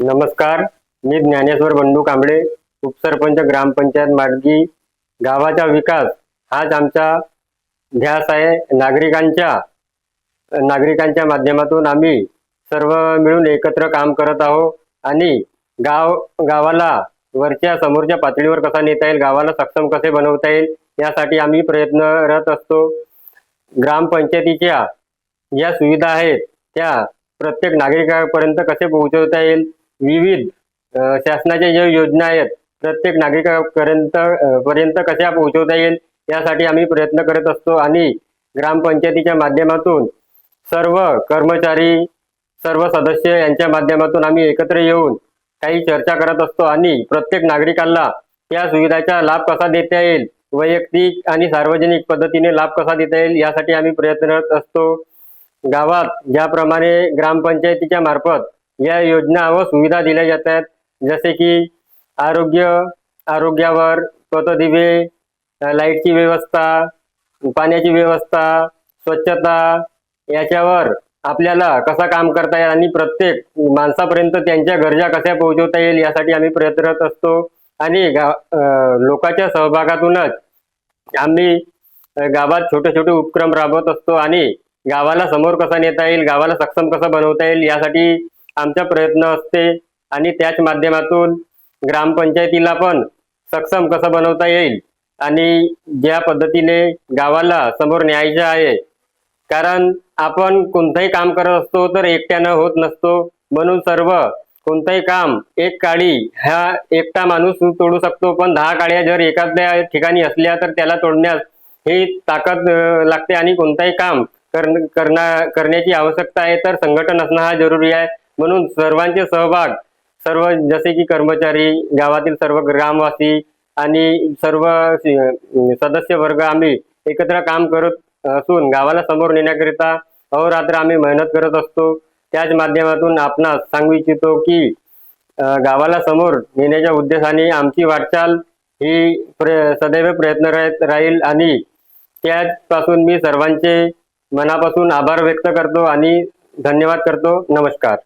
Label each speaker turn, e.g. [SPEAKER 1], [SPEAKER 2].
[SPEAKER 1] नमस्कार मी ज्ञानेश्वर बंडू कांबळे उपसरपंच ग्रामपंचायत माडगी गावाचा विकास हाच आमचा ध्यास आहे. नागरिकांच्या नागरिकांच्या माध्यमातून आम्ही सर्व मिळून एकत्र काम करत आहोत आणि गाव गावाला वरच्या समोरच्या पातळीवर कसा नेता येईल गावाला सक्षम कसे बनवता येईल यासाठी आम्ही प्रयत्नरत असतो. ग्रामपंचायतीच्या ज्या सुविधा आहेत त्या प्रत्येक नागरिकापर्यंत कसे पोहोचवता येईल विविध शासनाच्या ज्या योजना आहेत प्रत्येक नागरिकापर्यंत पर्यंत कशा पोहोचवता येईल यासाठी आम्ही प्रयत्न करत असतो आणि ग्रामपंचायतीच्या माध्यमातून सर्व कर्मचारी सर्व सदस्य यांच्या माध्यमातून आम्ही एकत्र येऊन काही चर्चा करत असतो आणि प्रत्येक नागरिकाला या सुविधाचा लाभ कसा देता येईल वैयक्तिक आणि सार्वजनिक पद्धतीने लाभ कसा देता येईल यासाठी आम्ही प्रयत्नरत असतो. गावात ज्याप्रमाणे ग्रामपंचायतीच्या मार्फत या योजना व सुविधा दिल्या जातात. जसे की आरोग्य आरोग्यावर दिवे लाईटची व्यवस्था पाण्याची व्यवस्था स्वच्छता याच्यावर आपल्याला कसा काम करता येईल आणि प्रत्येक माणसापर्यंत त्यांच्या गरजा कशा पोहोचवता येईल यासाठी आम्ही प्रयत्नरत असतो. आणि गा लोकांच्या सहभागातूनच आम्ही गावात छोटे छोटे उपक्रम राबवत असतो आणि गावाला समोर कसा नेता येईल गावाला सक्षम कसं बनवता येईल यासाठी आमचा प्रयत्न असते. आणि त्याच माध्यमातून ग्रामपंचायतीला पण सक्षम कसं बनवता येईल? आणि ज्या पद्धतीने गावाला समोर न्यायचं आहे. कारण आपण कोणतंही काम करत असतो तर एकट्यानं होत नसतो. म्हणून सर्व कोणतंही काम एक काळी हा एकटा माणूस तोडू शकतो. पण दहा काळ्या जर एखाद्या ठिकाणी असल्या तर त्याला तोडण्यास ही ताकद लागते. आणि कोणताही काम करण्याची आवश्यकता आहे तर संघटन असणं हा जरुरी आहे. म्हणून सर्वांचे सहभाग सर्व जसे की कर्मचारी गावातील सर्व ग्रामवासी आणि सर्व सदस्य वर्ग आम्ही एकत्र काम करत असून गावाला समोर नेण्याकरिता अहोरात्र आम्ही मेहनत करत असतो. त्याच माध्यमातून आपणास सांगू इच्छितो की गावाला समोर नेण्याच्या उद्देशाने आमची वाटचाल ही प्र सदैव प्रयत्न राहत राहील आणि त्याचपासून मी सर्वांचे मनापासून आभार व्यक्त करतो आणि धन्यवाद करतो. नमस्कार.